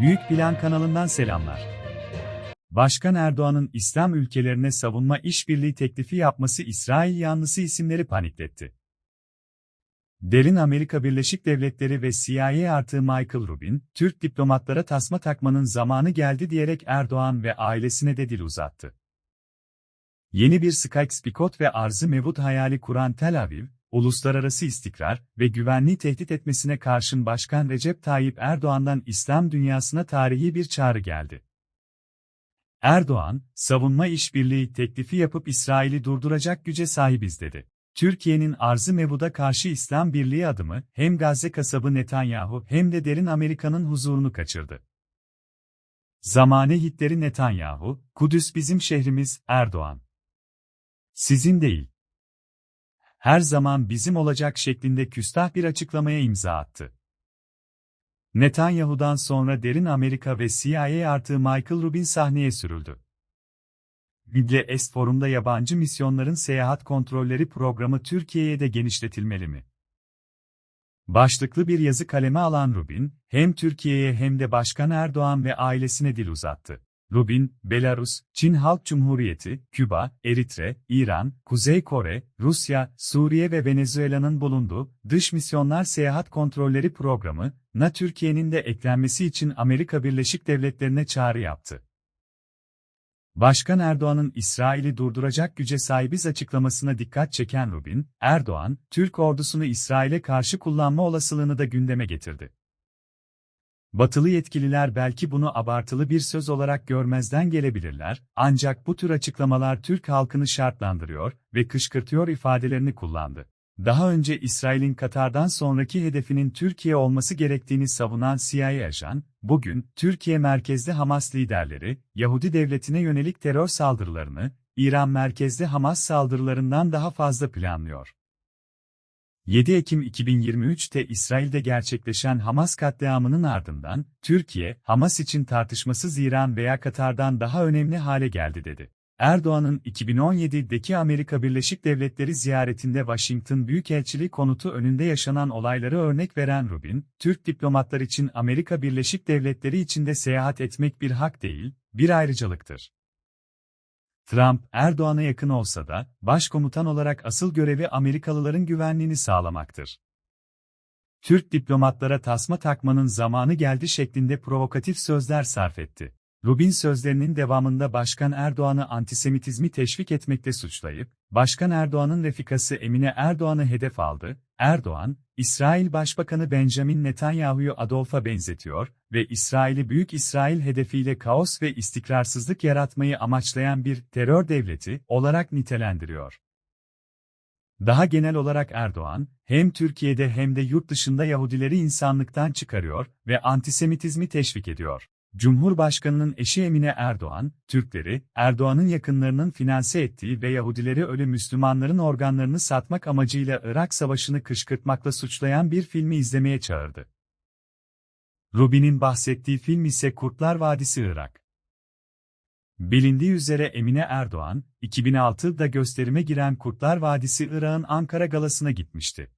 Büyük Plan kanalından selamlar. Başkan Erdoğan'ın İslam ülkelerine savunma işbirliği teklifi yapması İsrail yanlısı isimleri panikletti. Derin Amerika Birleşik Devletleri ve CIA artı Michael Rubin, Türk diplomatlara tasma takmanın zamanı geldi diyerek Erdoğan ve ailesine de dil uzattı. Yeni bir Sykes-Picot ve arzı mevut hayali kuran Tel Aviv, uluslararası istikrar ve güvenliği tehdit etmesine karşın Başkan Recep Tayyip Erdoğan'dan İslam dünyasına tarihi bir çağrı geldi. Erdoğan, savunma işbirliği teklifi yapıp İsrail'i durduracak güce sahibiz dedi. Türkiye'nin arzı mevuda karşı İslam Birliği adımı hem Gazze kasabı Netanyahu hem de derin Amerika'nın huzurunu kaçırdı. Zamane Hitleri Netanyahu, Kudüs bizim şehrimiz, Erdoğan. Sizin değil. Her zaman bizim olacak şeklinde küstah bir açıklamaya imza attı. Netanyahu'dan sonra derin Amerika ve CIA artı Michael Rubin sahneye sürüldü. Est Forum'da yabancı misyonların seyahat kontrolleri programı Türkiye'ye de genişletilmeli mi? Başlıklı bir yazı kaleme alan Rubin, hem Türkiye'ye hem de Başkan Erdoğan ve ailesine dil uzattı. Rubin, Belarus, Çin Halk Cumhuriyeti, Küba, Eritre, İran, Kuzey Kore, Rusya, Suriye ve Venezuela'nın bulunduğu Dış Misyonlar Seyahat Kontrolleri Programı, na Türkiye'nin de eklenmesi için Amerika Birleşik Devletleri'ne çağrı yaptı. Başkan Erdoğan'ın İsrail'i durduracak güce sahibiz açıklamasına dikkat çeken Rubin, Erdoğan, Türk ordusunu İsrail'e karşı kullanma olasılığını da gündeme getirdi. Batılı yetkililer belki bunu abartılı bir söz olarak görmezden gelebilirler, ancak bu tür açıklamalar Türk halkını şartlandırıyor ve kışkırtıyor ifadelerini kullandı. Daha önce İsrail'in Katar'dan sonraki hedefinin Türkiye olması gerektiğini savunan CIA ajan, bugün Türkiye merkezli Hamas liderleri, Yahudi devletine yönelik terör saldırılarını, İran merkezli Hamas saldırılarından daha fazla planlıyor. 7 Ekim 2023'te İsrail'de gerçekleşen Hamas katliamının ardından, Türkiye, Hamas için tartışmasız İran veya Katar'dan daha önemli hale geldi dedi. Erdoğan'ın 2017'deki Amerika Birleşik Devletleri ziyaretinde Washington Büyükelçiliği konutu önünde yaşanan olayları örnek veren Rubin, Türk diplomatlar için Amerika Birleşik Devletleri içinde seyahat etmek bir hak değil, bir ayrıcalıktır. Trump, Erdoğan'a yakın olsa da, başkomutan olarak asıl görevi Amerikalıların güvenliğini sağlamaktır. Türk diplomatlara tasma takmanın zamanı geldi şeklinde provokatif sözler sarf etti. Rubin sözlerinin devamında Başkan Erdoğan'ı antisemitizmi teşvik etmekle suçlayıp, Başkan Erdoğan'ın refikası Emine Erdoğan'ı hedef aldı, Erdoğan, İsrail Başbakanı Benjamin Netanyahu'yu Adolf'a benzetiyor ve İsrail'i Büyük İsrail hedefiyle kaos ve istikrarsızlık yaratmayı amaçlayan bir terör devleti olarak nitelendiriyor. Daha genel olarak Erdoğan, hem Türkiye'de hem de yurt dışında Yahudileri insanlıktan çıkarıyor ve antisemitizmi teşvik ediyor. Cumhurbaşkanının eşi Emine Erdoğan, Türkleri, Erdoğan'ın yakınlarının finanse ettiği ve Yahudileri ölü Müslümanların organlarını satmak amacıyla Irak Savaşı'nı kışkırtmakla suçlayan bir filmi izlemeye çağırdı. Rubin'in bahsettiği film ise Kurtlar Vadisi Irak. Bilindiği üzere Emine Erdoğan, 2006'da gösterime giren Kurtlar Vadisi Irak'ın Ankara galasına gitmişti.